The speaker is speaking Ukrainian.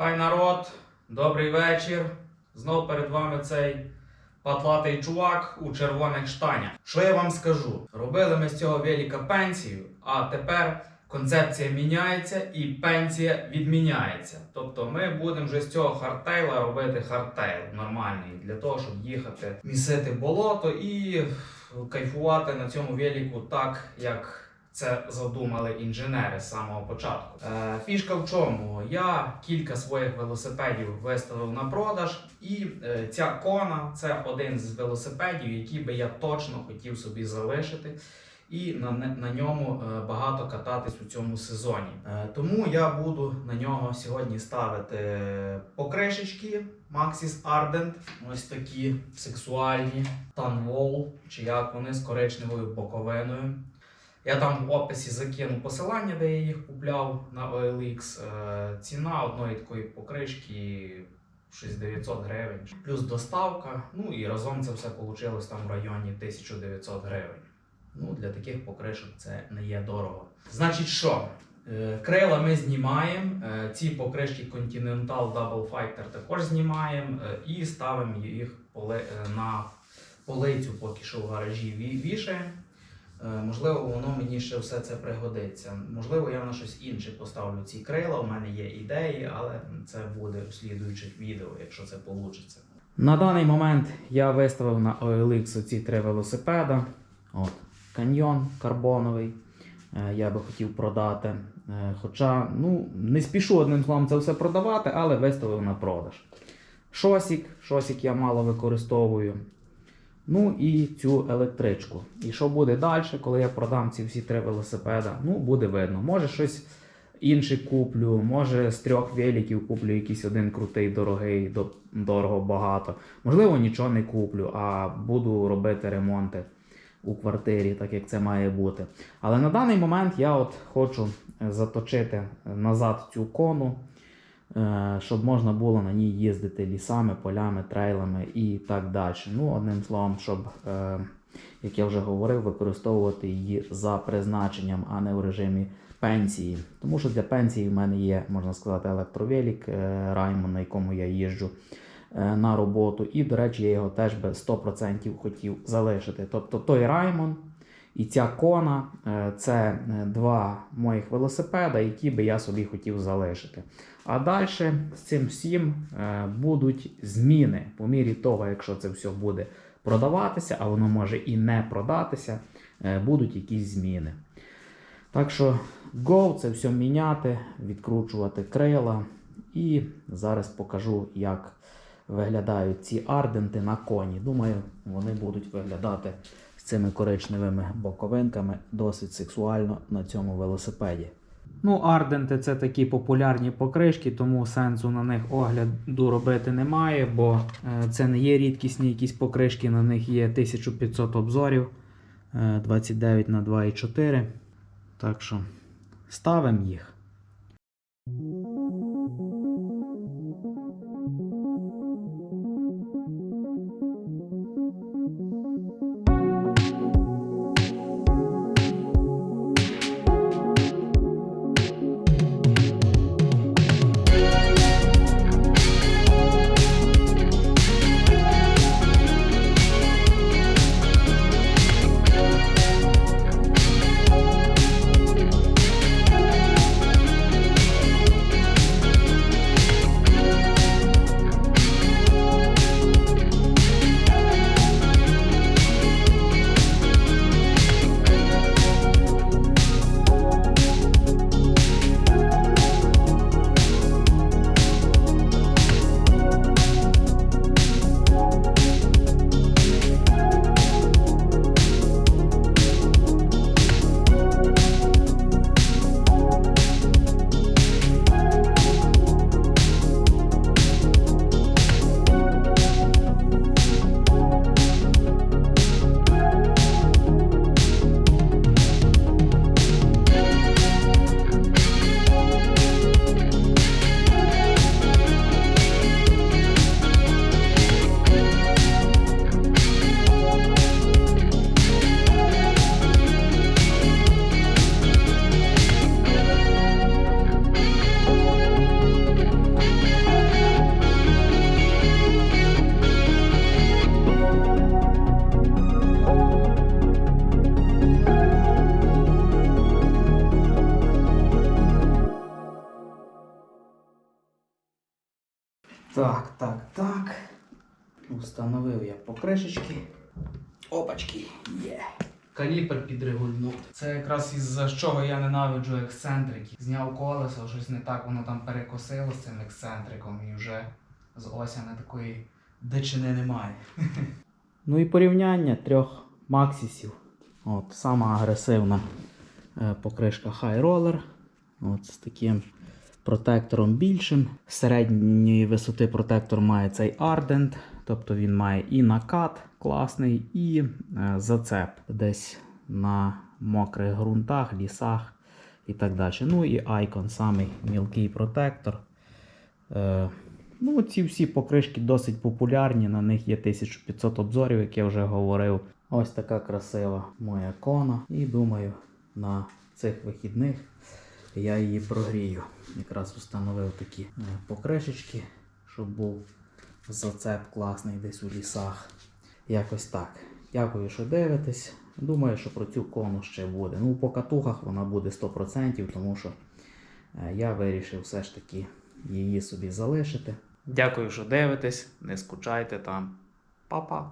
Хай народ, добрий вечір. Знов перед вами цей патлатий чувак у червоних штанях. Що я вам скажу? Робили ми з цього велика пенсію, а тепер концепція міняється і пенсія відміняється. Тобто ми будемо вже з цього хардтейла робити хардтейл нормальний для того, щоб їхати, місити болото і кайфувати на цьому велику так, як це задумали інженери з самого початку. Е, фішка в чому? Я кілька своїх велосипедів виставив на продаж, і е, ця кона це один з велосипедів, який би я точно хотів собі залишити. І на, на ньому е, багато кататись у цьому сезоні. Е, тому я буду на нього сьогодні ставити покришечки Maxis Ardent, ось такі сексуальні Tanwall, чи як вони з коричневою боковиною. Я там в описі закину посилання, де я їх купляв на OLX. Е, Ціна одної такої покришки 6900 гривень. Плюс доставка. Ну і разом це все вийшло там в районі 1900 гривень. Ну, для таких покришок це не є дорого. Значить, що? Е, Крила ми знімаємо, е, ці покришки Continental Double Fighter також знімаємо і ставимо їх на полицю, поки що в гаражі вішаємо. Е, Можливо, воно мені ще все це пригодиться. Можливо, я на щось інше поставлю ці крила. У мене є ідеї, але це буде у слідуючих відео, якщо це вийде. На даний момент я виставив на OLX ці три велосипеда. От, каньйон карбоновий. Е, Я би хотів продати. Е, Хоча, ну, не спішу одним словом це все продавати, але виставив на продаж. Шосік, шосік я мало використовую. Ну і цю електричку. І що буде далі, коли я продам ці всі три велосипеда? Ну, буде видно. Може щось інше куплю, може з трьох великів куплю якийсь один крутий, дорогий, дорого багато. Можливо, нічого не куплю, а буду робити ремонти у квартирі, так як це має бути. Але на даний момент я от хочу заточити назад цю кону, щоб можна було на ній їздити лісами, полями, трейлами і так далі. Ну, одним словом, щоб, е, як я вже говорив, використовувати її за призначенням, а не в режимі пенсії. Тому що для пенсії в мене є, можна сказати, електровелік е, Раймон, на якому я їжджу е, на роботу. І, до речі, я його теж би 100% хотів залишити. Тобто той Раймон і ця кона е, це е, два моїх велосипеда, які би я собі хотів залишити. А далі з цим всім е, будуть зміни по мірі того, якщо це все буде продаватися, а воно може і не продатися, будуть якісь зміни. Так що Go це все міняти, відкручувати крила. І зараз покажу, як виглядають ці арденти на коні. Думаю, вони будуть виглядати з цими коричневими боковинками досить сексуально на цьому велосипеді. Ну, арденти це такі популярні покришки, тому сенсу на них огляду робити немає, бо е, це не є рідкісні якісь покришки, на них є 1500 обзорів, е, 29 на 2,4. Так що ставимо їх. Так, так, так. Установив я покришечки. Опачки, є. Каліпер підрегульнув. Це якраз із-за чого я ненавиджу ексцентрики. Зняв колесо, щось не так, воно там перекосило з цим ексцентриком і вже з осяни такої дичини немає. Ну і порівняння трьох максісів. От, сама агресивна е, покришка High Roller. От з таким протектором більшим. Середньої висоти протектор має цей Ardent, тобто він має і накат класний, і е, зацеп десь на мокрих ґрунтах, лісах і так далі. Ну і Icon, самий мілкий протектор. Е, ну, ці всі покришки досить популярні, на них є 1500 обзорів, як я вже говорив. Ось така красива моя кона. І думаю, на цих вихідних я її прогрію. Якраз встановив такі е, покришечки, щоб був зацеп класний десь у лісах. Якось так. Дякую, що дивитесь. Думаю, що про цю кону ще буде. Ну, по катухах вона буде 100%, тому що е, я вирішив все ж таки її собі залишити. Дякую, що дивитесь. Не скучайте там. Па-па.